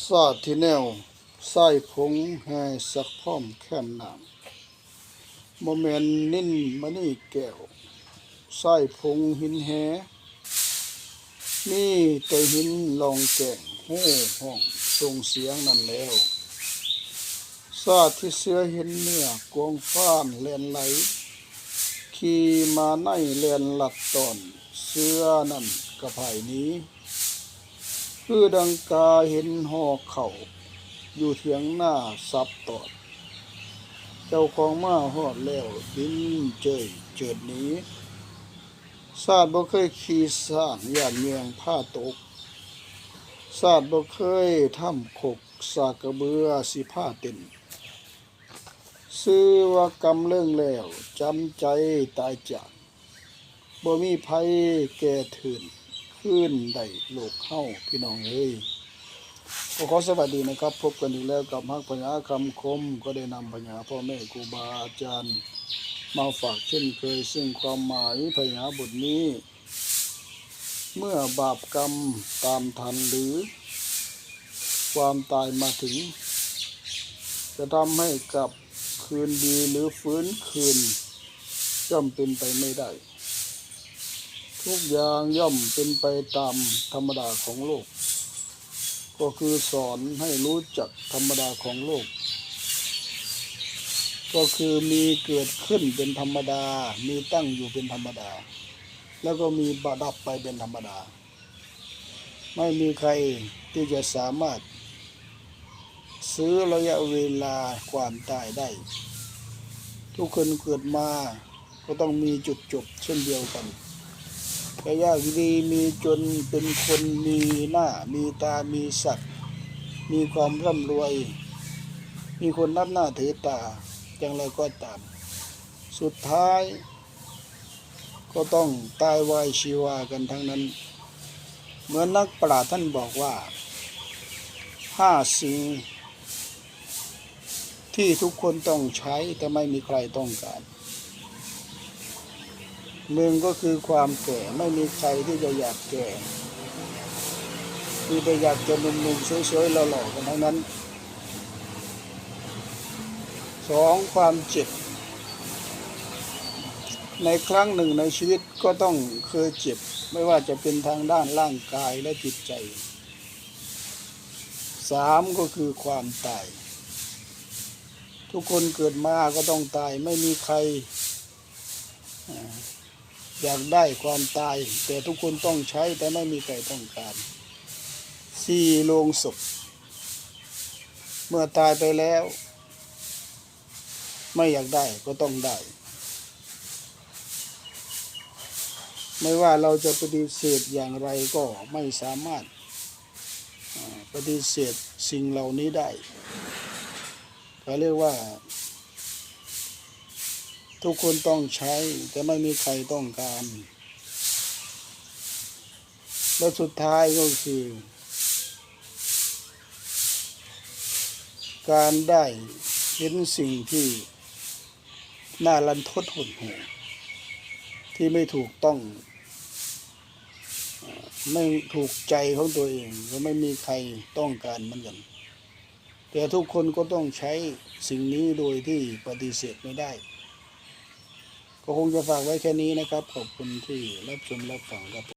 ซาดที่แนวไส้ผงแห่สักพร้อมแค้มน้ำโมเมนนิ่นมะนี่แก้วไส้ผงหินแหนี่แต่หินลองแก่งหู้ห้องส่งเสียงนั่นแล้วซาดที่เสื้อเห็นเนื้อกวงฟ้านแลนไหลขี่มาในแลนหลัดตอน เสื้อนั่นกระไผ่นี้ คือดังกาเห็นหอเข่าอยู่เถียงหน้าซับตอด เจ้าของมาหอดแล้วบินเจยเจิดหนี้ซาดบ่เคยขี่สร้างย่านเมียงผ้าตกซาดบ่เคยทำขกสากกระเบือสิผ้าเต็นซื้อว่ากำเรื่องแล้วจำใจตายจากบ่มีภัยแก่ถืน ขึ้นได้โลกเฮาพี่น้องเอ้ยก็ขอสวัสดีนะครับ พบกันอีกแล้วกับฮักปัญญาคำคม ก็ได้นำปัญญาพ่อแม่ครูบาอาจารย์ มาฝากเช่นเคย ซึ่งความหมายปัญญาบทนี้ เมื่อบาปกรรมตามทันหรือ ความตายมาถึง จะทำให้กลับคืนดีหรือฟื้นคืนย่อมเป็นไปไม่ได้ ทุกอย่างย่อมเป็นไปตามธรรมดาของโลก ก็คือสอนให้รู้จักธรรมดาของโลก ก็คือมีเกิดขึ้นเป็นธรรมดา มีตั้งอยู่เป็นธรรมดา แล้วก็มีบดับไปเป็นธรรมดา ไม่มีใครที่จะสามารถ ซื้อระยะเวลาความตายได้ ทุกคนเกิดมาก็ต้องมีจุดจบเช่นเดียวกัน แต่ยากดีมีจนเป็นคนมีหน้า มีตา มีสัตว์มีความร่ำรวย มีคนนับหน้าถือตาอย่างไรก็ตาม สุดท้าย ก็ต้องตายวายชีวากันทั้งนั้น เหมือนนักปราชญ์ท่านบอกว่าห้าสิ่งที่ทุกคนต้องใช้แต่ไม่มีใครต้องการ หนึ่งก็คือความแก่ไม่มีใครที่จะอยากแก่มีแต่อยากจะหนุ่มๆสวยๆหล่อๆกันทั้งนั้นสองความเจ็บ ในครั้งหนึ่งในชีวิตก็ต้องเคยเจ็บ ไม่ว่าจะเป็นทางด้านร่างกายและจิตใจสามก็คือความตาย ทุกคนเกิดมาก็ต้องตายไม่มีใคร อยากได้ความตาย แต่ทุกคนต้องใช้แต่ไม่มีใครต้องการสี่ลงศพเมื่อตายไปแล้ว ไม่อยากได้ก็ต้องได้ ไม่ว่าเราจะปฏิเสธอย่างไรก็ไม่สามารถปฏิเสธสิ่งเหล่านี้ได้เขาเรียกว่า ทุกคนต้องใช้ แต่ไม่มีใครต้องการ แล้วสุดท้ายก็คือ การได้เห็นสิ่งที่น่ารันทดหดหู่ที่ไม่ถูกต้อง ไม่ถูกใจของตัวเองก็ไม่มีใครต้องการเหมือนกัน แต่ทุกคนก็ต้องใช้สิ่งนี้โดยที่ปฏิเสธไม่ได้ ก็คงจะฝากไว้แค่นี้นะครับ ขอบคุณที่รับชมรับฟังครับ